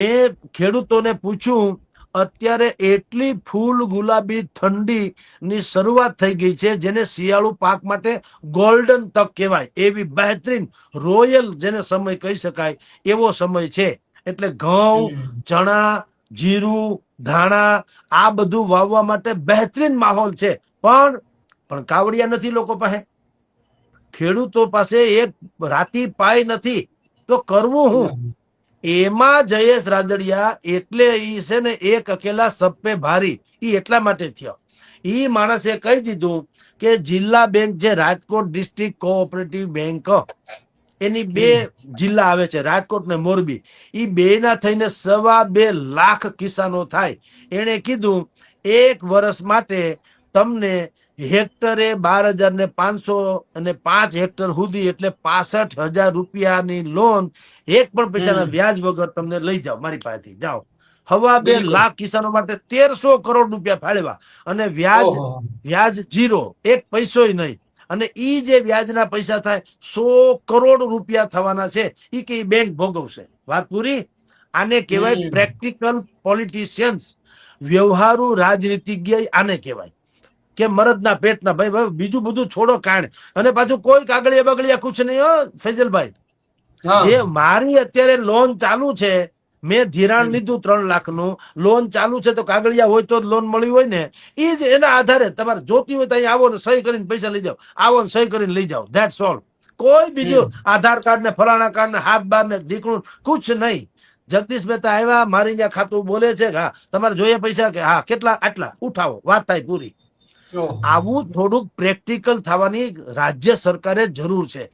એ ખેડૂતોને પૂછ્યું અત્યારે એટલી ફૂલ ગુલાબી ઠંડી ની શરૂઆત થઈ ગઈ છે જેને શિયાળુ પાક માટે ગોલ્ડન તક કહેવાય. એવી બહેતરીન રોયલ જેને સમય કહી શકાય એવો સમય છે. એટલે ઘઉં ચણા જીરું ધાણા આ બધું વાવવા માટે બહેતરીન માહોલ છે. પણ પણ કાવડિયા નથી લોકો પાસે. ખેડૂતો પાસે એક રાતી પાય નથી. તો કરવું હું? એમાં જયેશ રાદડિયા એટલે ઈ છે ને એક અકેલા સપ્પે ભારી ઈ એટલા માટે થયો. ઈ માણસે કહી દીધું કે જિલ્લા બેંક જે રાજકોટ ડિસ્ટ્રિક્ટ કોઓપરેટિવ બેંક એની બે જિલ્લા આવે છે રાજકોટ ને મોરબી. ઈ બે ના થઈને સવા બે લાખ કિસાનો થાય. એણે કીધું એક વર્ષ માટે તમને હેક્ટરે બાર હજાર ને પાંચસો અને પાંચ હેક્ટર સુધી એટલે પાસઠ હજાર રૂપિયાની લોન એક પણ પૈસાના વ્યાજ વગર તમને લઈ જાઓ મારી પાસેથી. જાઓ. હવા બે લાખ કિસાનો માટે તેરસો કરોડ રૂપિયા ફાળવા અને વ્યાજ વ્યાજ જીરો એક પૈસોય નહીં. અને ઈ જે વ્યાજના પૈસા થાય સો કરોડ રૂપિયા થવાના છે. ઈ કે બેંક ભોગવશે. વાત પૂરી? આને કહેવાય પ્રેક્ટિકલ પોલિટિશિયન્સ વ્યવહારુ રાજનીતિજ્ઞ આને કહેવાય. કે મરદના પેટના ભાઈ ભાઈ બીજું બધું છોડો કાણ. અને પાછું કોઈ કાગળિયા બગડિયા કુછ નહીં હો ફેજલભાઈ જે મારી અત્યારે લોન ચાલુ છે મેં ધિરાણ લીધું ત્રણ લાખનું. લોન ચાલુ છે તો કાગળિયા હોય તો લોન મળી હોય ને. એ જ એના આધારે તમારે જોતી હોય તો અહીં આવો ને સહી કરીને પૈસા લઈ જાઓ. આવો ને સહી કરીને લઈ જાઓ. ધેટ્સ ઓલ કોઈ બીજું આધાર કાર્ડ ને ફલાણા કાર્ડ ને હાથ બાર ને દીકરું કુછ નહીં. જગદીશ મહેતા આવ્યા મારી ત્યાં ખાતું બોલે છે કે હા તમારે જોઈએ પૈસા કે હા કેટલા? આટલા. ઉઠાવો. વાત થાય પૂરી. આવું થોડુંક પ્રેક્ટિકલ થવાની રાજ્ય સરકારે જરૂર છે.